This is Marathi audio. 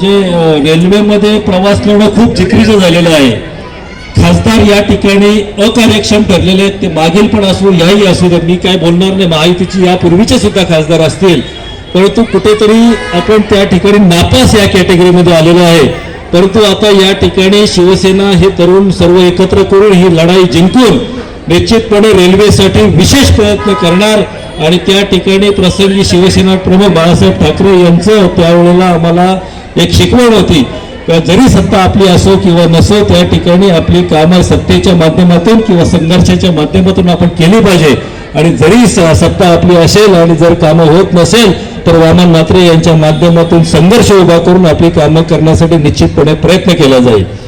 जे रेल्वेमध्ये प्रवास करणं खूप जिकरीचं झालेलं आहे. खासदार या ठिकाणी अकार्यक्षम ठरलेले आहेत ते मागील पण असू याही असू द्या मी काय बोलणार नाही माहितीची यापूर्वीचे सुद्धा खासदार असतील. परंतु कुठेतरी आपण त्या ठिकाणी नापास या कॅटेगरीमध्ये आलेलो आहे. परंतु आता या ठिकाणी शिवसेना हे तरुण सर्व एकत्र करून ही लढाई जिंकून निश्चितपणे रेल्वेसाठी विशेष प्रयत्न करणार. आणि त्या ठिकाणी प्रसंगी शिवसेना प्रमुख बाळासाहेब ठाकरे यांचं त्यावेळेला आम्हाला एक शिकवण होती का जरी सत्ता आपली असो किंवा नसो त्या ठिकाणी आपली कामं सत्तेच्या माध्यमातून किंवा संघर्षाच्या माध्यमातून आपण केली पाहिजे. आणि जरी स- सत्ता आपली असेल आणि जर कामं होत नसेल तर वामन म्हात्रे यांच्या माध्यमातून संघर्ष उभा करून आपली कामं करण्यासाठी निश्चितपणे प्रयत्न केला जाईल.